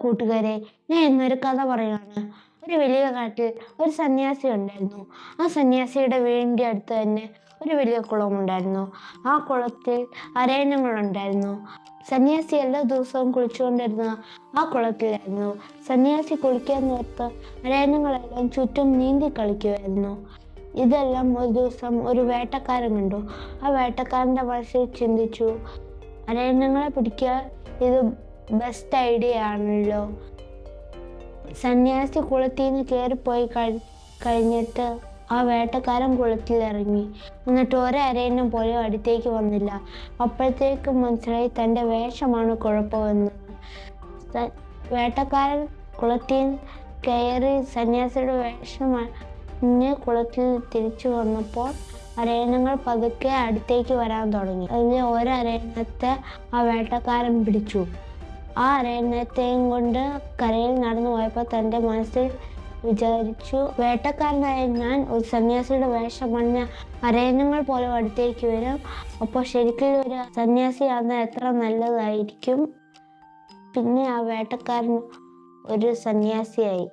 കൂട്ടുകാരെ ഞാൻ ഇന്നൊരു കഥ പറയുകയാണ് ഒരു വലിയ കാട്ടിൽ ഒരു സന്യാസി ഉണ്ടായിരുന്നു. ആ സന്യാസിയുടെ വീടിന്റെ അടുത്ത് തന്നെ ഒരു വലിയ കുളമുണ്ടായിരുന്നു ആ കുളത്തിൽ അരയണങ്ങളുണ്ടായിരുന്നു സന്യാസി എല്ലാ ദിവസവും കുളിച്ചുകൊണ്ടിരുന്ന ആ കുളത്തിലായിരുന്നു. സന്യാസി കുളിക്കാൻ നേരത്ത് അരയണങ്ങളെല്ലാം ചുറ്റും നീന്തി കളിക്കുമായിരുന്നു ഇതെല്ലാം ഒരു ദിവസം ഒരു വേട്ടക്കാരൻ കണ്ടു. ആ വേട്ടക്കാരന്റെ മനസ്സിൽ ചിന്തിച്ചു അരയണങ്ങളെ പിടിക്കുക ഇത് ബെസ്റ്റ് ഐഡിയ ആണല്ലോ. സന്യാസി കുളത്തിൽ നിന്ന് കയറിപ്പോയി കഴി കഴിഞ്ഞിട്ട് ആ വേട്ടക്കാരൻ കുളത്തിലിറങ്ങി. എന്നിട്ട് ഒരരയണം പോലും അടുത്തേക്ക് വന്നില്ല. അപ്പോഴത്തേക്ക് മനസ്സിലായി തന്റെ വേഷമാണ് കുഴപ്പമെന്ന്. വേട്ടക്കാരൻ കുളത്തിൽ കയറി സന്യാസിയുടെ വേഷം കുളത്തിൽ തിരിച്ചു വന്നപ്പോൾ അരയണങ്ങൾ പതുക്കെ അടുത്തേക്ക് വരാൻ തുടങ്ങി. അതിൽ ഒരരയണത്തെ ആ വേട്ടക്കാരൻ പിടിച്ചു. ആ അരയണത്തെയും കൊണ്ട് കരയിൽ നടന്നു പോയപ്പോൾ തന്റെ മനസ്സിൽ വിചാരിച്ചു വേട്ടക്കാരനായ ഞാൻ ഒരു സന്യാസിയുടെ വേഷം മഞ്ഞ പോലെ പോലും അടുത്തേക്ക് വരും. അപ്പോൾ ശരിക്കും ഒരു സന്യാസിയാകുന്ന എത്ര നല്ലതായിരിക്കും? പിന്നെ ആ വേട്ടക്കാരൻ ഒരു സന്യാസിയായി.